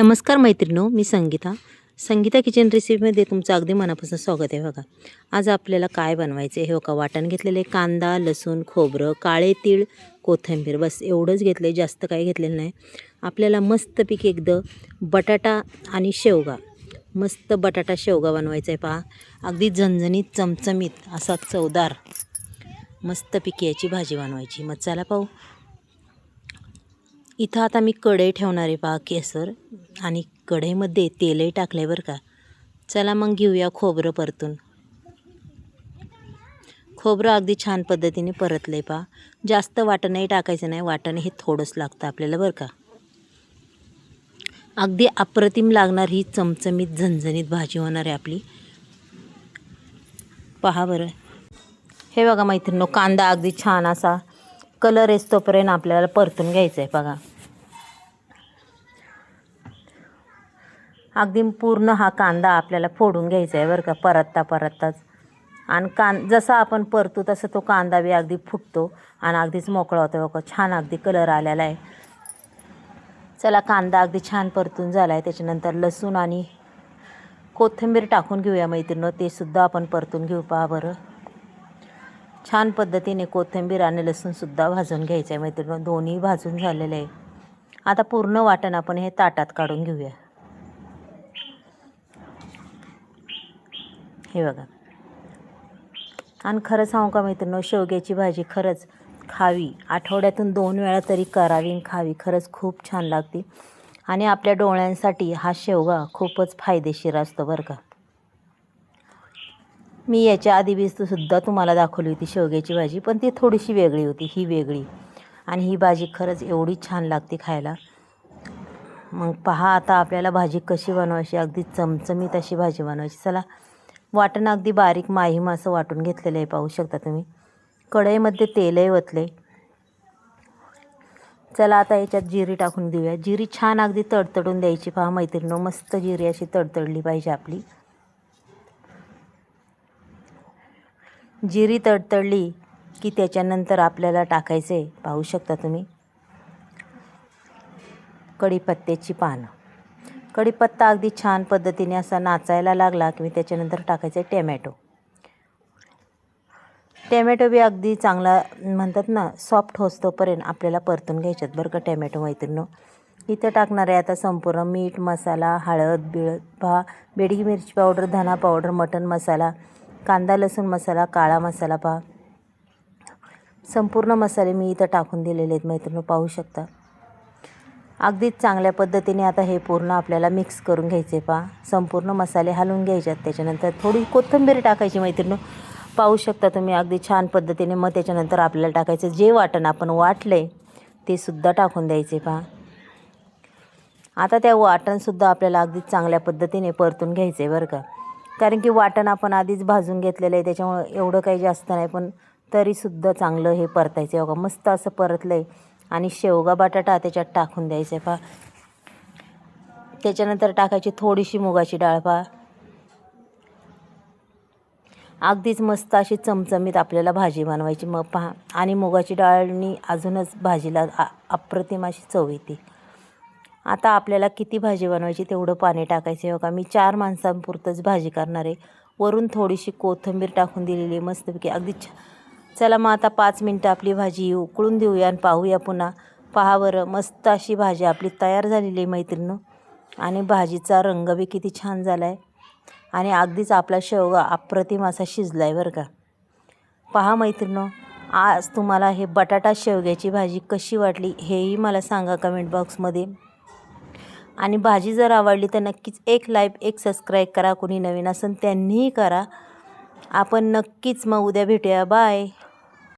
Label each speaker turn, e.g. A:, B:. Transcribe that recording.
A: नमस्कार मैत्रिणो मी संगीता. संगीता किचन रेसिपीमध्ये तुमचं अगदी मनापासून स्वागत आहे बघा. आज आपल्याला काय बनवायचं आहे हे बघा. वाटण घेतलेले कांदा लसूण खोबरं काळे तीळ कोथिंबीर. बस एवढंच घेतलं आहे जास्त काही घेतलेलं नाही. आपल्याला मस्तपैकी एकदम बटाटा आणि शेवगा. मस्त बटाटा शेवगा बनवायचा आहे पहा. अगदी झणझणीत चमचमीत असा चवदार मस्तपैकी याची भाजी बनवायची. मग चला पाहू. इथं आता मी कढई ठेवणार आहे पहा केसर आणि कढईमध्ये तेलही टाकलं आहे बरं का. चला मग घेऊया खोबरं परतून. खोबरं अगदी छान पद्धतीने परतलं आहे पहा जास्त वाटणही टाकायचं नाही वाटण हे थोडंच लागतं आपल्याला बरं का. अगदी अप्रतिम लागणार ही चमचमीत झणझणीत भाजी होणार आहे आपली. पहा बरं. हे बघा मैत्रिणीनो कांदा अगदी छान असा कलर येतोपर्यंत आपल्याला परतून घ्यायचा आहे बघा. अगदी पूर्ण हा कांदा आपल्याला फोडून घ्यायचा आहे बरं का परतता परतताच. आणि कां जसा आपण परतू तसं तो कांदा बी अगदी फुटतो आणि अगदीच मोकळा होतो बघा छान अगदी कलर आलेला आहे चला कांदा अगदी छान परतून झाला आहे त्याच्यानंतर लसूण आणि कोथिंबीर टाकून घेऊया मैत्रिणं ते सुद्धा आपण परतून घेऊ पहा बरं. छान पद्धतीने कोथिंबीर आणि लसूणसुद्धा भाजून घ्यायचं आहे मैत्रिणी दोन्ही भाजून झालेलं आहे. आता पूर्ण वाटण आपण हे ताटात काढून घेऊया. हे बघा. आणि खरं सांगू का मैत्रिणं शेवग्याची भाजी खरंच खावी. आठवड्यातून दोन वेळा तरी करावी आणि खावी. खरंच खूप छान लागते. आणि आपल्या डोळ्यांसाठी हा शेवगा खूपच फायदेशीर असतो बरं का. मी याच्या आधी बी तुम्हाला दाखवली होती शेवग्याची भाजी पण ती थोडीशी वेगळी होती ही वेगळी. आणि ही भाजी खरंच एवढी छान लागते खायला. मग पहा आता आपल्याला भाजी कशी बनवायची अगदी चमचमीत अशी भाजी बनवायची. चला वाटण अगदी बारीक माहीम असं वाटून घेतलेलं आहे पाहू शकता तुम्ही. कढईमध्ये तेलही ओतले. चला आता याच्यात जिरी टाकून देऊया. जिरी छान अगदी तडतडून द्यायची पहा मैत्रिणी मस्त जिरी अशी तडतडली पाहिजे आपली. जिरी तडतडली की त्याच्यानंतर आपल्याला टाकायचे पाहू शकता तुम्ही? कढीपत्त्याची पानं. कढीपत्ता अगदी छान पद्धतीने असा नाचायला लागला की मी त्याच्यानंतर टाकायचं आहे टॅमॅटो. टॅमॅटो बी अगदी चांगला म्हणतात ना सॉफ्ट होस्तोपर्यंत आपल्याला परतून घ्यायच्यात बरं का टॅमॅटो मैत्रिणं इथं टाकणार आहे आता संपूर्ण मीठ मसाला हळद बिळ भा बेडगी मिरची पावडर धना पावडर मटन मसाला कांदा लसूण मसाला काळा मसाला पहा. संपूर्ण मसाले मी इथं टाकून दिलेले आहेत मैत्रिणी पाहू शकता. अगदीच चांगल्या पद्धतीने आता हे पूर्ण आपल्याला मिक्स करून घ्यायचे पहा. संपूर्ण मसाले हलवून घ्यायच्यात त्याच्यानंतर थोडी कोथिंबीर टाकायची मैत्रिणी. पाहू शकता तुम्ही अगदी छान पद्धतीने मग त्याच्यानंतर आपल्याला टाकायचं जे वाटण आपण वाटले ते सुद्धा टाकून द्यायचे पहा. आता त्या वाटणसुद्धा आपल्याला अगदी चांगल्या पद्धतीने परतून घ्यायचं आहे बरं का. कारण की वाटण आपण आधीच भाजून घेतलेलं आहे त्याच्यामुळं एवढं काही जास्त नाही पण तरीसुद्धा चांगलं हे परतायचं आहे. बघा मस्त असं परतलं आहे आणि शेवगा बटाटा त्याच्यात टाकून द्यायचं आहे पहा. त्याच्यानंतर टाकायची थोडीशी मुगाची डाळ पहा. अगदीच मस्त अशी चमचमीत आपल्याला भाजी बनवायची मग पहा. आणि मुगाची डाळनी अजूनच भाजीला अप्रतिम अशी चव येते. आता आपल्याला किती भाजी बनवायची तेवढं पाणी टाकायचं. आहे बघा मी चार माणसांपुरतंच भाजी करणार आहे. वरून थोडीशी कोथिंबीर टाकून दिलेली आहे मस्तपैकी. अगदी छ चला मग आता पाच मिनटं आपली भाजी उकळून देऊया आणि पाहूया पुन्हा. पहा बरं मस्त अशी भाजी आपली तयार झालेली आहे मैत्रिणं आणि भाजीचा रंग बी किती छान झाला आहे आणि अगदीच आपला शेवगा अप्रतिम असा शिजला आहे बरं का. पहा मैत्रिणो आज तुम्हाला हे बटाटा शेवग्याची भाजी कशी वाटली हेही मला सांगा कमेंट बॉक्समध्ये आणि भाजी जर आवडली तर नक्कीच एक लाईक एक सबस्क्राईब करा. कोणी नवीन असेल त्यांनीही करा. आपण नक्कीच मग उद्या भेटूया. बाय.